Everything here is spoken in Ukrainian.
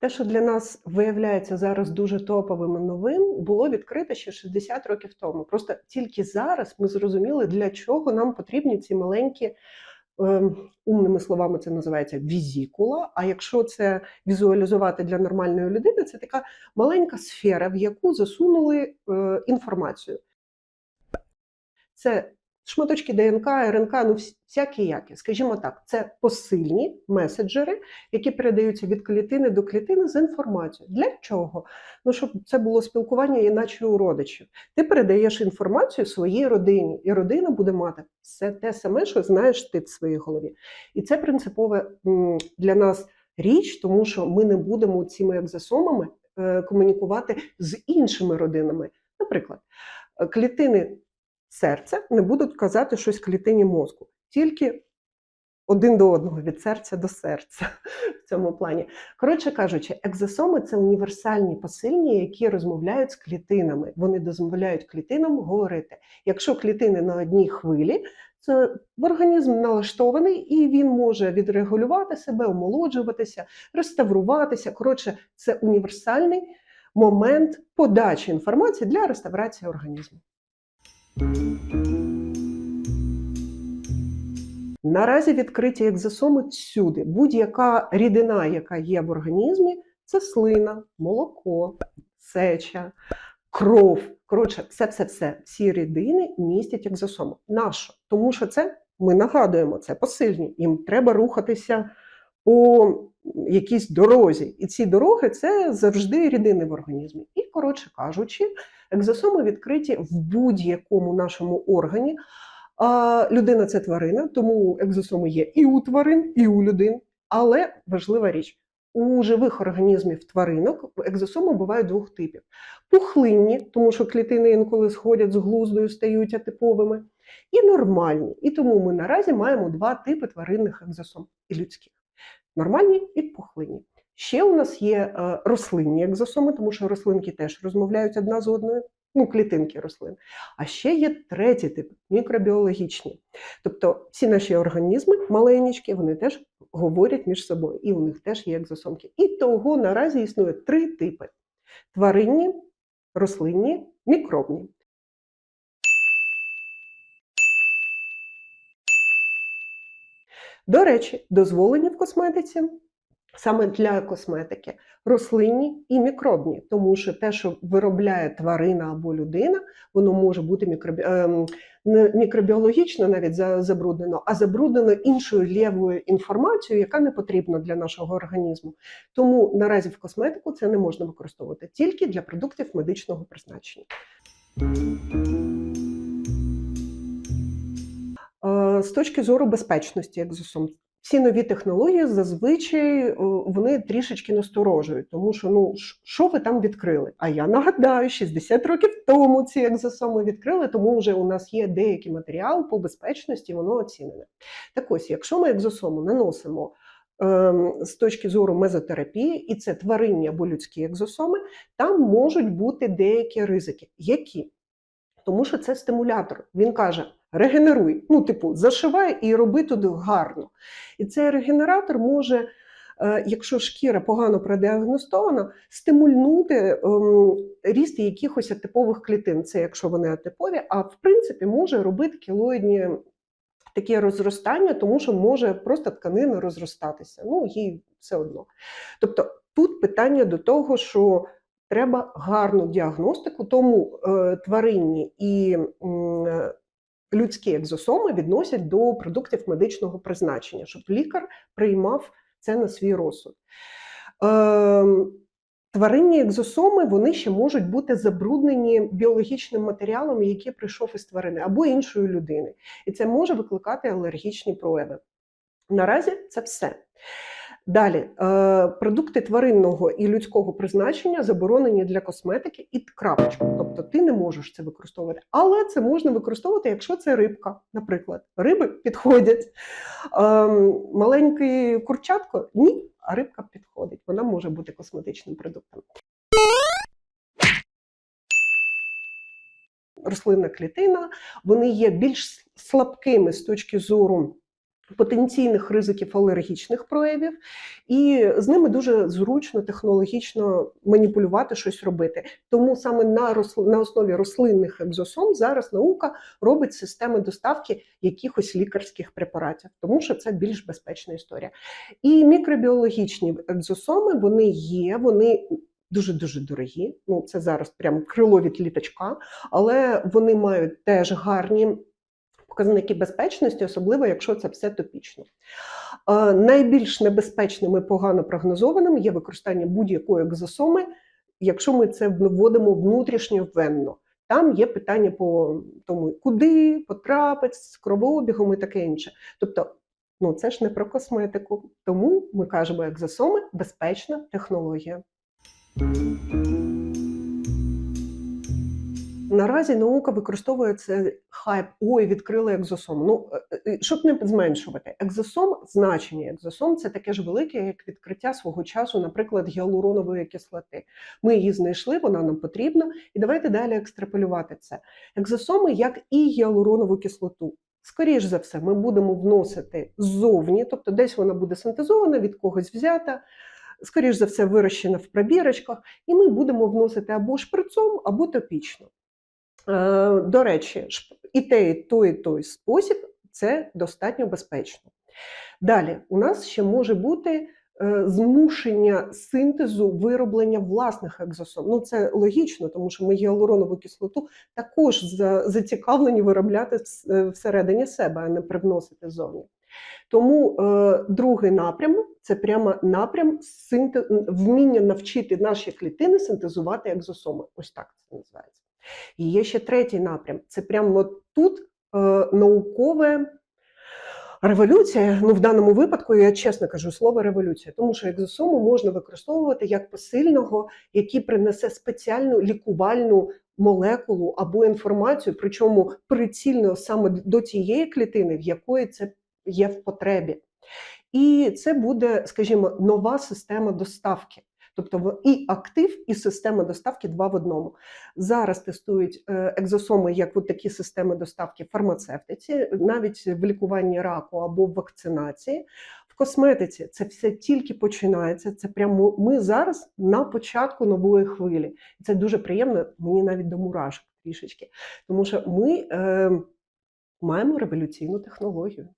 те, що для нас виявляється зараз дуже топовим і новим, було відкрито ще 60 років тому. Просто тільки зараз ми зрозуміли, для чого нам потрібні ці маленькі. ем, Умними словами це називається візікула. А якщо це візуалізувати для нормальної людини, це така маленька сфера, в яку засунули е, інформацію. Це шматочки ДНК, РНК, ну всякі які. Скажімо так, це посильні меседжери, які передаються від клітини до клітини з інформацією. Для чого? Ну, щоб це було спілкування, іначе у родичів. Ти передаєш інформацію своїй родині, і родина буде мати все те саме, що знаєш ти в своїй голові. І це принципове для нас річ, тому що ми не будемо цими екзосомами е, комунікувати з іншими родинами. Наприклад, е, клітини серця не будуть казати щось клітині мозку, тільки один до одного, від серця до серця в цьому плані. Коротше кажучи, екзосоми це універсальні посильні, які розмовляють з клітинами. Вони дозволяють клітинам говорити. Якщо клітини на одній хвилі, це організм налаштований і він може відрегулювати себе, омолоджуватися, реставруватися. Коротше, це універсальний момент подачі інформації для реставрації організму. Наразі відкриті екзосоми всюди. Будь-яка рідина, яка є в організмі, це слина, молоко, сеча, кров. Коротше, все, все, все. Всі рідини містять екзосоми. Нащо? Тому що це ми нагадуємо, це посильні. Їм треба рухатися по якійсь дорозі. І ці дороги це завжди рідини в організмі. І, коротше кажучи, екзосоми відкриті в будь-якому нашому органі. А людина це тварина, тому екзосоми є і у тварин, і у людей. Але важлива річ: у живих організмів тваринок екзосоми бувають двох типів: пухлинні, тому що клітини інколи сходять з глуздою, стають атиповими, і нормальні. І тому ми наразі маємо два типи тваринних екзосом і людських: нормальні і пухлинні. Ще у нас є е, рослинні екзосоми, тому що рослинки теж розмовляють одна з одною, ну, клітинки рослин. А ще є третій тип мікробіологічні. Тобто всі наші організми маленькі, вони теж говорять між собою, і у них теж є екзосомки. І того наразі існує три типи: тваринні, рослинні, мікробні. До речі, дозволені в косметиці саме для косметики рослинні і мікробні, тому що те, що виробляє тварина або людина, воно може бути мікробі... ем, не мікробіологічно навіть за- забруднено, а забруднено іншою лєвою інформацією, яка не потрібна для нашого організму. Тому наразі в косметику це не можна використовувати тільки для продуктів медичного призначення. Е, З точки зору безпечності екзосом, всі нові технології зазвичай е, вони трішечки насторожують, тому що ну що ви там відкрили? А я нагадаю, 60 років тому ці екзосоми відкрили, тому вже у нас є деякий матеріал по безпечності, воно оцінене. Так ось, якщо ми екзосому наносимо ем, з точки зору мезотерапії, і це тваринні або людські екзосоми, там можуть бути деякі ризики. Які? Тому що це стимулятор. Він каже: регенеруй, ну, типу, зашивай і роби туди гарно. І цей регенератор може, е, якщо шкіра погано продіагностована, стимульнути ем, ріст якихось атипових клітин. Це якщо вони атипові, а в принципі може робити кілоїдні такі розростання, тому що може просто тканина розростатися. Ну, їй все одно. Тобто тут питання до того, що треба гарну діагностику, тому е, тваринні і е, людські екзосоми відносять до продуктів медичного призначення, щоб лікар приймав це на свій розсуд. Ем, Тваринні екзосоми вони ще можуть бути забруднені біологічним матеріалом, який прийшов із тварини або іншої людини, і це може викликати алергічні прояви. Наразі це все. Далі, е, продукти тваринного і людського призначення заборонені для косметики і крапочка. Тобто ти не можеш це використовувати. Але це можна використовувати, якщо це рибка, наприклад. Риби підходять. Ем, Маленький курчатко ні, а рибка підходить. Вона може бути косметичним продуктом. Рослинна клітина, вони є більш слабкими з точки зору потенційних ризиків алергічних проявів, і з ними дуже зручно технологічно маніпулювати щось робити. Тому саме на росл... на основі рослинних екзосом зараз наука робить системи доставки якихось лікарських препаратів, тому що це більш безпечна історія. І мікробіологічні екзосоми вони є, вони. Дуже дуже дорогі. Ну це зараз прям крило від літачка, але вони мають теж гарні показники безпечності, особливо якщо це все топічно. Е, Найбільш небезпечним і погано прогнозованим є використання будь-якої екзосоми, якщо ми це вводимо внутрішньовенно. Там є питання по тому, куди потрапити з кровообігом і таке інше. Тобто, ну це ж не про косметику. Тому ми кажемо, екзосоми безпечна технологія. Наразі наука використовує цей хайп. Ой, відкрили екзосом. Ну е, е, щоб не зменшувати, екзосом, значення екзосом це таке ж велике, як відкриття свого часу, наприклад, гіалуронової кислоти. Ми її знайшли, вона нам потрібна, і давайте далі екстраполювати це. Екзосоми, як і гіалуронову кислоту. Скоріш за все, ми будемо вносити ззовні, тобто десь вона буде синтезована, від когось взята. Скоріш за все, вирощена в пробірочках, і ми будемо вносити або шприцом, або топічно. Е, До речі, і те, і той, і той спосіб це достатньо безпечно. Далі, у нас ще може бути е, змушення синтезу вироблення власних екзосом. Ну, це логічно, тому що ми гіалуронову кислоту також зацікавлені виробляти е, всередині себе, а не привносити ззовні. Тому е, другий напрям це прямо напрям синте... вміння навчити наші клітини синтезувати екзосоми. Ось так це називається. І є ще третій напрям. Це прямо тут е, наукове революція. Ну, в даному випадку я чесно кажу слово революція, тому що екзосому можна використовувати як посильного, який принесе спеціальну лікувальну молекулу або інформацію, причому прицільно саме до тієї клітини, в якої це є в потребі. І це буде, скажімо, нова система доставки. Тобто і актив, і система доставки два в одному. Зараз тестують е, екзосоми як от такі системи доставки фармацевтиці, навіть в лікуванні раку або в вакцинації. В косметиці це все тільки починається. Це прямо ми зараз на початку нової хвилі. І це дуже приємно, мені навіть до мурашок трішечки. Тому що ми е, маємо революційну технологію.